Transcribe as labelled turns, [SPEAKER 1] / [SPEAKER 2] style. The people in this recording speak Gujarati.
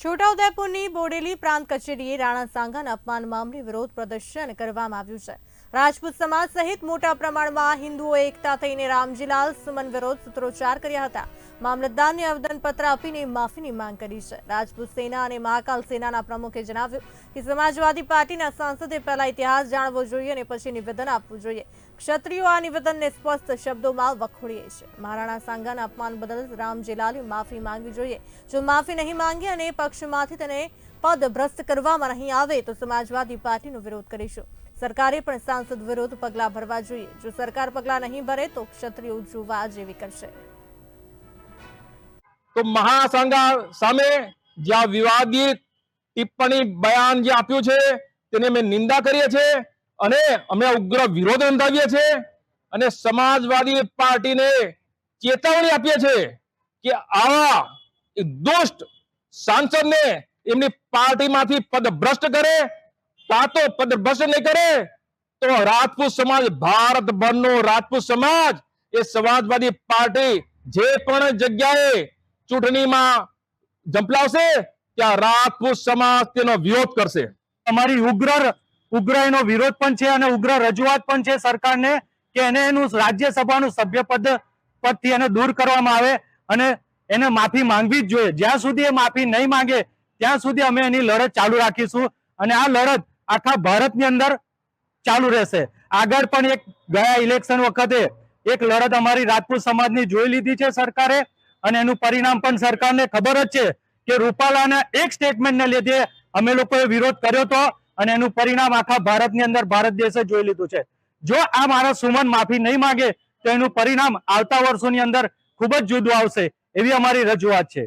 [SPEAKER 1] છોટાઉદેપુરની બોડેલી પ્રાંત કચેરીએ રાણા સાંઘાના અપમાન મામલે વિરોધ પ્રદર્શન કરવામાં આવ્યું છે. રાજપૂત સમાજ સહિત મોટા પ્રમાણમાં હિન્દુઓ એકતા થઈને રામજીલાલ સુમન વિરોધ સૂત્રોચ્ચાર કર્યા હતા. મામલતદારને આવેદનપત્ર આપીને માફીની માંગ કરી છે. રાજપૂત સેના અને મહાકાલ સેનાના પ્રમુખે જણાવ્યું કે સમાજવાદી પાર્ટીના સાંસદે પહેલા ઇતિહાસ જાણવો જોઈએ અને પછી નિવેદન આપવું જોઈએ. ક્ષત્રિયો આ નિવેદનને સ્પષ્ટ શબ્દોમાં વખોડીએ છે. મહારાણા સાંગાના અપમાન બદલ રામ જેલાલી માફી માંગવી જોઈએ. જો માફી નહીં માંગે અને પક્ષમાંથી તેને પદ ભ્રષ્ટ કરવામાં નહીં આવે તો સમાજવાદી પાર્ટીનો વિરોધ કરીશું. સરકારે પણ સાંસદ વિરોધ પગલાં ભરવા જોઈએ. જો સરકાર પગલાં નહીં ભરે તો ક્ષત્રિયો જોવા જેવી કરશે.
[SPEAKER 2] તો મહાસંઘ સામે જે આ વિવાદિત ટિપ્પણી બયાન જે આપ્યું છે, તેની અમે નિંદા કરીએ છીએ અને અમે ઉગ્ર વિરોધ નોંધાવીએ છીએ અને સમાજવાદી પાર્ટીને ચેતવણી આપીએ છીએ કે આવા દુષ્ટ સાંસદને એમની પાર્ટીમાંથી પદભ્રષ્ટ કરે, કાં તો પદભ્રષ્ટ નહીં કરે, તો રાજપૂત સમાજ, ભારતભરનો રાજપૂત સમાજ એ સમાજવાદી પાર્ટી જે પણ જગ્યાએ ચૂંટણીમાં ઝંપલાવશે ત્યાં રાજપૂત સમાજ તેનો વિરોધ કરશે.
[SPEAKER 3] અમારી ઉગ્ર ઉગ્ર એનો વિરોધ પણ છે અને ઉગ્ર રજૂઆત પણ છે સરકારને કે એને એનું રાજ્યસભાનું સભ્યપદ પદથી એને દૂર કરવામાં આવે અને એને માફી માંગવી જ જોઈએ. જ્યાં સુધી એ માફી નહીં માંગે, ત્યાં સુધી અમે એની લડત ચાલુ રાખીશું અને આ લડત આખા ભારતની અંદર ચાલુ રહેશે. આગળ પણ એક ગયા ઇલેક્શન વખતે એક લડત અમારી રાજપૂત સમાજની જોઈ લીધી છે સરકારે. અને એનું પરિણામ પણ સરકારને ખબર જ છે કે રૂપાલાના એક સ્ટેટમેન્ટને લીધે અમે લોકોએ વિરોધ કર્યો હતો અને એનું પરિણામ આખા ભારતની અંદર ભારત દેશે જોઈ લીધું છે. જો આ મારા સુમન માફી નહીં માંગે, તો એનું પરિણામ આવતા વર્ષોની અંદર ખૂબ જ જુદું આવશે એવી અમારી રજૂઆત છે.